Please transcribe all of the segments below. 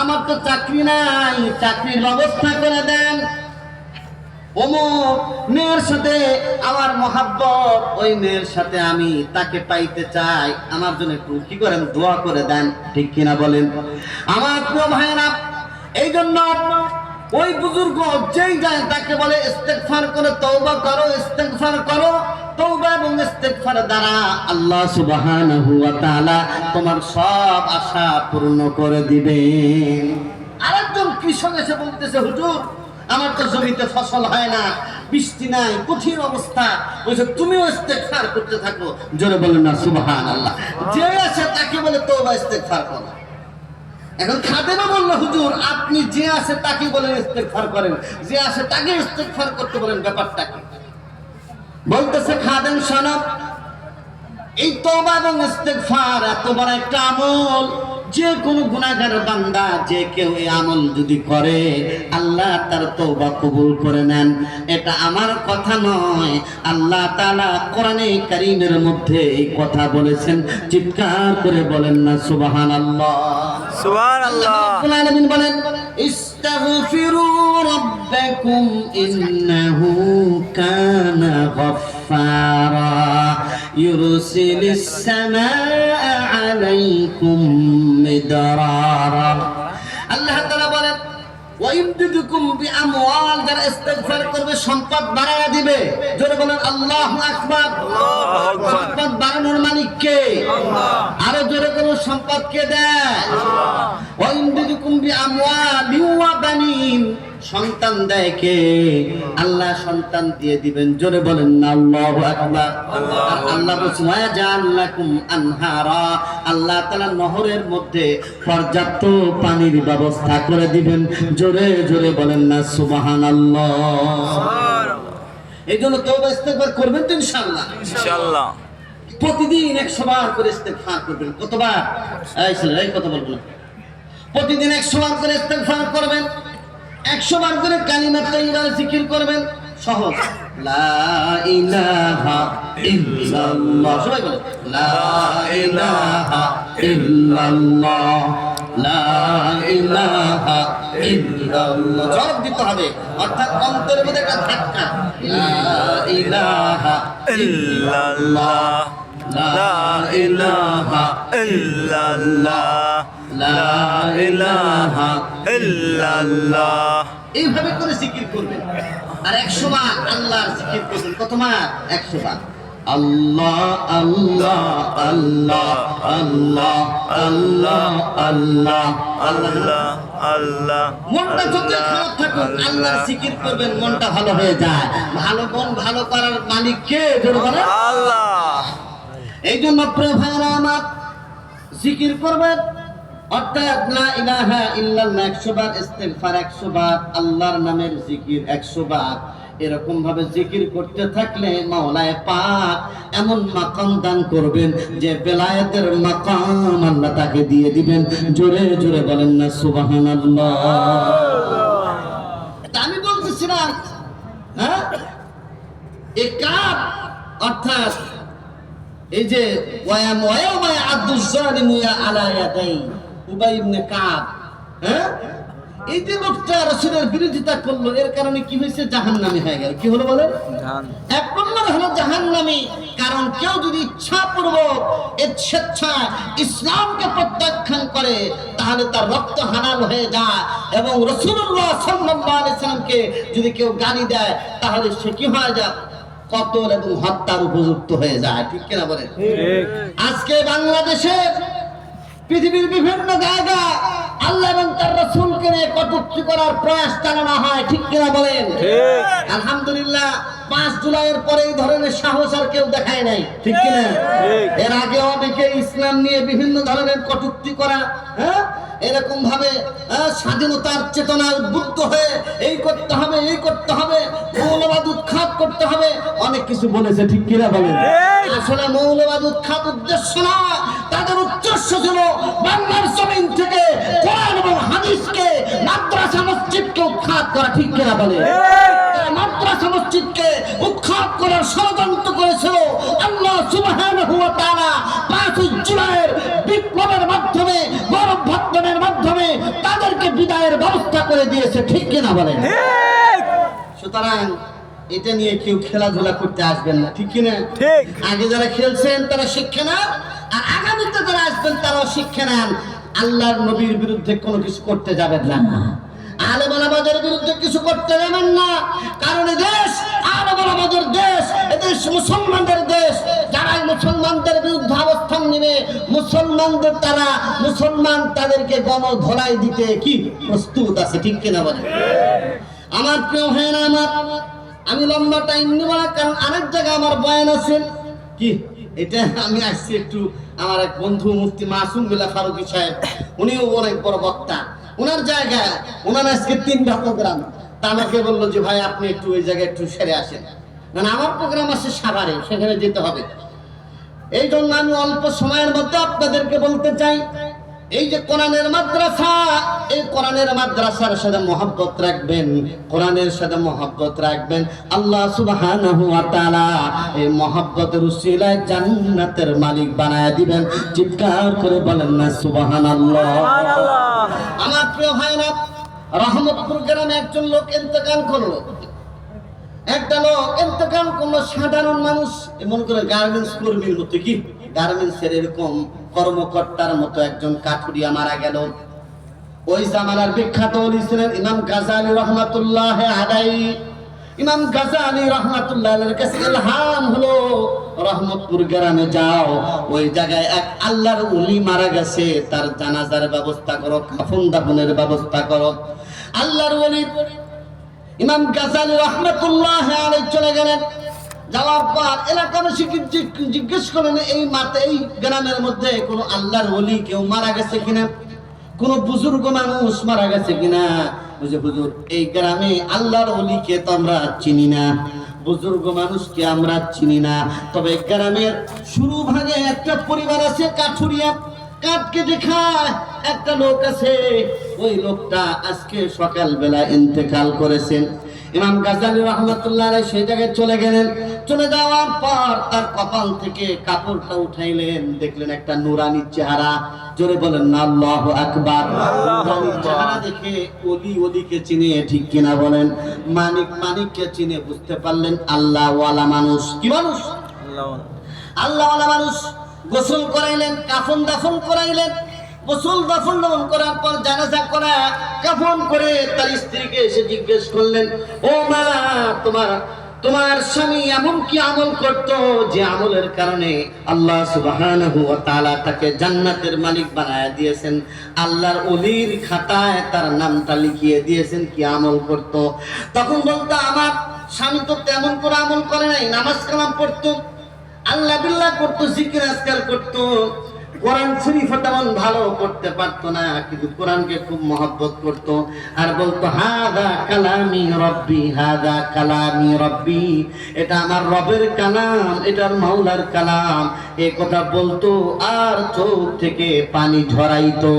আমার তো চাকরি নাই, চাকরির ব্যবস্থা করে দেন। অমুক মেয়ের সাথে আমার মহাব্বত, ওই মেয়ের সাথে আমি তাকে পাইতে চাই। আমার জন্য একটু কি করেন, দোয়া করে দেন, ঠিক কিনা বলেন? আমার প্রিয় ভাইয়েরা এই জন্য ওই বুজুর্গ যেই যায় তাকে বলে, ইস্তেগফার করে, তওবা করো, ইস্তেগফার করো। তওবা এবং ইস্তেগফার দ্বারা আল্লাহ সুবহানাহু ওয়া তাআলা তোমার সব আশা পূর্ণ করে দিবেন। আরেকজন কৃষক এসে বলতেছে, হুজুর, আমার তো জমিতে ফসল হয় না, বৃষ্টি নাই, কঠিন অবস্থা। বলছে, তুমিও করতে থাকো। জোরে না, সুবহানাল্লাহ। যে আছে তাকে বলে ইস্তেগফার করো। এখন বলল, হুজুর, আপনি যে আছে তাকে বলেন ইস্তেগফার করেন। যে আছে তাকে ইস্তেগফার করতে বলেন, ব্যাপারটা বলতেছে খাদেম সনব এই তওবা এবং ইস্তেগফার এত বড় একটা আমল। যে কোনো গুনাহগার বান্দা যে কেউ এই আমল যদি করে আল্লাহ তার তওবা কবুল করে নেন। এটা আমার কথা নয়। আল্লাহ তাআলা কোরআনে কারীমের মধ্যে এই কথা বলেছেন। চিৎকার করে বলেন না সুবহানাল্লাহ। সুবহানাল্লাহ। রব্বুল আলামিন বলেন ইস্তাগফিরু ربكم إنه كان غفارا. يرسل السماء عليكم مدرارا. আল্লাহ তাআলা বলেন ওয়াইবদুকুম বিআমওয়াল যারা ইস্তিগফার করবে সম্পদ বাড়ায়া দিবে। জোরে বলেন আল্লাহু আকবার। সম্পদ বাড়ানোর মালিক কে? আল্লাহ। আরও জোরে বলুন সম্পদ কে দেয়? আল্লাহ। ওয়াইবদুকুম বিআমওয়ালি ওয়া বানিন। সন্তান দেয় কে? আল্লাহ সন্তান দিয়ে দিবেন। জোরে বলেন না আল্লাহু আকবার। আল্লাহ বলছেন ওয়া জাআল্লাকুম আনহারা। আল্লাহ তাআলা নহরের মধ্যে পর্যাপ্ত পানির ব্যবস্থা করে দিবেন। জোরে জোরে বলেন না সুবহানাল্লাহ। এই জন্য তওবা ইস্তেগফার করবেন তো ইনশাআল্লাহ। ইনশাআল্লাহ। প্রতিদিন একশো বার করে ইস্তেগফার করবেন। কতবার? এই ছেলে এই কথা বলব না। প্রতিদিন একশো বার করে ইস্তেগফার করবেন। একশো বার করে কালিমা তৈবার জিকির করবেন। সহজ। লা লা লা দিতে হবে। অর্থাৎ অন্তরের মধ্যে একটা ধাক্কা। লা ইলাহা ইল্লাল্লাহ। লা এইভাবে করে জিকির করবেন। আর একশো বার আল্লাহর জিকির করবেন। কত বার একশো বার আল্লাহ আল্লাহ আল্লাহ আল্লাহ আল্লাহ আল্লাহ আল্লাহ আল্লাহ মনটা যত খারাপ থাকুক আল্লাহর জিকির করবেন মনটা ভালো হয়ে যায়। ভালো মন ভালো করার মালিক কে? জোরে? আল্লাহ। এই জন্য প্রিয় ভাইরা আমার জিকির করবেন। অর্থাৎ আল্লাহর নামের জিকির এরকম ভাবে জিকির করতে থাকলে মাওলায় পাক এমন মাকাম দান করবেন যে বেলায়েতের মাকাম আল্লাহ তাকে দিয়ে দিবেন। জোরে জোরে বলেন না, সুবহানাল্লাহ। আমি বলতেছিলাম হ্যাঁ? এই অর্থাৎ এই যে জালিম ইয়া আলা ইয়াদাই উবাই ইবনে কাব হ্যাঁ? এই যে লোকটা রাসূলের বিরোধিতা করল এর কারণে কি হয়েছে? জাহান্নামী হয়ে গেল। কি হলো বলেন এক নম্বর হলো জাহান্নামী কারণ কেউ যদি স্বেচ্ছায় ইসলামকে প্রত্যাখ্যান করে তাহলে তার রক্ত হানাল হয়ে যায়। এবং রসুল্লাহ সাল্লামকে যদি কেউ গালি দেয় তাহলে সে কি হয়ে যায়? কতল এবং হত্যার উপযুক্ত হয়ে যায়। ঠিক কিনা বলেন? আজকে বাংলাদেশে পৃথিবীর বিভিন্ন জায়গা আল্লাহ এবং তার রসুলকে নিয়ে কটূক্তি করার প্রয়াস চালানো হয় ঠিক কিনা বলেন? আলহামদুলিল্লাহ পাঁচ জুলাইয়ের পরে এই ধরনের সাহস আর কেউ দেখায় নাই ঠিক কিনা? এর আগে অনেকে ইসলাম নিয়ে বিভিন্ন ধরনের কটূক্তি করা হ্যাঁ? এরকম ভাবে আহ, স্বাধীনতার চেতনা উদ্বুদ্ধ হয়ে এই করতে হবে এই করতে হবে মৌলবাদ উৎখাত করতে হবে অনেক কিছু বলেছে ঠিক কিনা বলেন। আসলে মৌলবাদ উৎখাত উদ্দেশ্য না তাদের উদ্দেশ্য ছিল বাংলার জমিন থেকে কোরআন এবং হাদিসকে মাদ্রাসা মসজিদকে উৎখাত করা ঠিক কিনা বলে? মাদ্রাসা মসজিদকে উৎখাত করার ষড়যন্ত্র করেছিল আল্লাহ সুবহানাহু ওয়া তাআলা। পাঁচই জুলাইয়ের বিপ্লবের মাধ্যমে গণভ্যুত্থানের মাধ্যমে তাদের দিয়েছে ঠিক কিনা বলেন ঠিক সুতরাং এটা নিয়ে কেউ খেলাধুলা করতে আসবেন না ঠিক কিনা? ঠিক। আগে যারা খেলছেন তারা শিক্ষা আর আগামীতে যারা আসবেন তারাও শিক্ষা নেন। আল্লাহর নবীর বিরুদ্ধে কোনো কিছু করতে যাবেন না। আলেম আলামাদের বিরুদ্ধে কিছু করতে যাবেন না। কারণ দেশ আলেম আলামাদের দেশ এদেশ মুসলমানদের দেশ। যারা মুসলমানদের বিরুদ্ধে অবস্থান নেবে মুসলমানদের তারা মুসলমান তাদেরকে গণধোলাই দিতে কি প্রস্তুত আছে ঠিক কিনা বলে আমার প্রিয় ভাই আমার আমি লম্বা টাইম নেব না কারণ আরেক জায়গায় আমার বয়ান আছে। কি? এটা আমি আসছি একটু আমার এক বন্ধু মুফতি মাসুম বিলা ফারুকি সাহেব, উনিও অনেক বড় বক্তা। ওনার জায়গা ওনার আজকে তিনটা প্রোগ্রাম। তা বলল যে, ভাই, আপনি একটু ওই জায়গায় একটু সেরে আসেন। মানে আমার প্রোগ্রাম আছে সাভারে, সেখানে যেতে হবে। এই জন্য আমি অল্প সময়ের মধ্যে আপনাদেরকে বলতে চাই এই যে কোরআনের মাদ্রাসা এই কোরআনের মাদ্রাসার সাথে মহব্বত রাখবেন কোরআনের সাথে মহব্বত রাখবেন। আল্লাহ সুবহানাহু ওয়া তাআলা এই মহব্বতের উসিলায় জান্নাতের মালিক বানায় দিবেন। চিৎকার করে বলেন না সুবহানাল্লাহ। আল্লাহ আমার প্রিয় ভাইরা রহমতপুর গ্রামে একজন লোক ইন্তেকাল করল। একটা লোক ইন্তেকাল করল সাধারণ মানুষ মনে করে গার্মেন্টস কর্মীর মতো কি? গার্মেন্টস এর এরকম কর্মকর্তার মতো একজন কাঠুরিয়া মারা গেল। ওই জামানার বিখ্যাত ছিলেন ইমাম গাজালি রহমাতুল্লাহ আদাই ইমাম গাজালি রহমাতুল্লাহ কাছে ইলহাম হলো, রহমতপুর গ্রামে যাও। ওই জায়গায় এক আল্লাহর উলি মারা গেছে, তার জানাজার ব্যবস্থা করো, কাফন দাফনের ব্যবস্থা করো। আল্লাহর ওলি ইমাম গাজালি রহমতুল্লাহ আলাইহি চলে গেলেন। যাওয়ার পর জিজ্ঞেস- করেন এই মাতে এই গ্রামের মধ্যে আল্লাহর কেউ মারা গেছে কিনা? বুজুর্গ মানুষ মারা গেছে কিনা? বুঝে এই গ্রামে আল্লাহর তো আমরা চিনি না। বুজুর্গ মানুষকে আমরা চিনি না। তবে গ্রামের শুরু ভাগে একটা পরিবার আছে কাঠুরিয়া। কাঠ কেটে একটা লোক আছে। ওই লোকটা আজকে সকালবেলা ইন্তেকাল করেছেন। ইমাম গাজালি রহমতুল্লাহ সেই জায়গায় চলে গেলেন। চলে যাওয়ার পর তার কপাল থেকে কাপড়টা উঠাইলেন। দেখলেন একটা নুরানি চেহারা। জোরে বলেন আল্লাহ আকবার। চেহারা দেখে ওলি ওলিকে চিনে ঠিক কিনা বলেন? মানিক মানিককে চিনে বুঝতে পারলেন আল্লাহ ওয়ালা মানুষ। কি মানুষ? আল্লাহ আল্লাহওয়ালা মানুষ। গোসল করাইলেন কাফন দাফন করাইলেন। গোসল দাফন করার পর জানাজা করা, কাফন করে তার স্ত্রীকে এসে জিজ্ঞেস করলেন, ও মা, তোমার তোমার স্বামী এমন কি আমল করত যে আমলের কারণে আল্লাহ সুবহানাহু ওয়া তাআলা তাকে জান্নাতের মালিক বানায় দিয়েছেন? আল্লাহর ওলির খাতায় তার নামটা লিখিয়ে দিয়েছেন কি আমল করত? তখন বলতো, আমার স্বামী তো তেমন করে আমল করে নাই, নামাজ কালাম পড়তো, আল্লাহ বিল্লাহ করতো, জিকির আজকাল করতো। কোরআন শরীফ তেমন ভালো করতে পারতো না, কিন্তু কোরআনকে খুব মহব্বত করতো। আর বলতো, হাদা কালামি রব্বি, হাদা কালামি রব্বি। এটা আমার রবের কালাম, এটার মাওলার কালাম। এ কথা বলতো, আর চোখ থেকে পানি ঝরাইতো।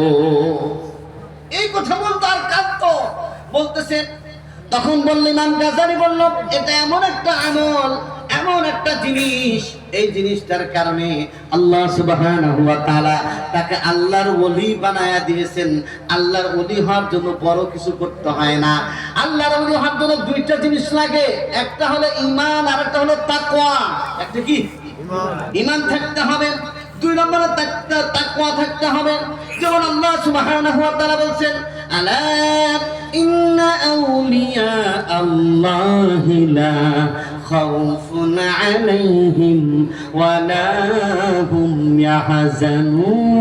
এই কথা বলতো, আর কাঁদতো। বলতেছে, তখন বললে ইমাম গাজারি বলল, এটা এমন একটা আমল, এমন একটা জিনিস এই জিনিসটার কারণে আল্লাহ সুবহানাহু ওয়া তাআলা তাকে আল্লাহর ওলি বানায়া দিয়েছেন। আল্লাহর ওলি হওয়ার জন্য বড় কিছু করতে হয় না। আল্লাহর ওলি হওয়ার জন্য দুইটা জিনিস লাগে। একটা হলো ঈমান আর একটা হলো তাকওয়া। একটা কি? ঈমান। থাকতে হবে। দুই নম্বরে তাক- তাকওয়া থাকতে হবে। যেমন আল্লাহ সুবহানাহু ওয়া তাআলা বলছেন আলা ইন্না আউলিয়া আল্লাহি লা خوف عليهم ولا هم يحزنون.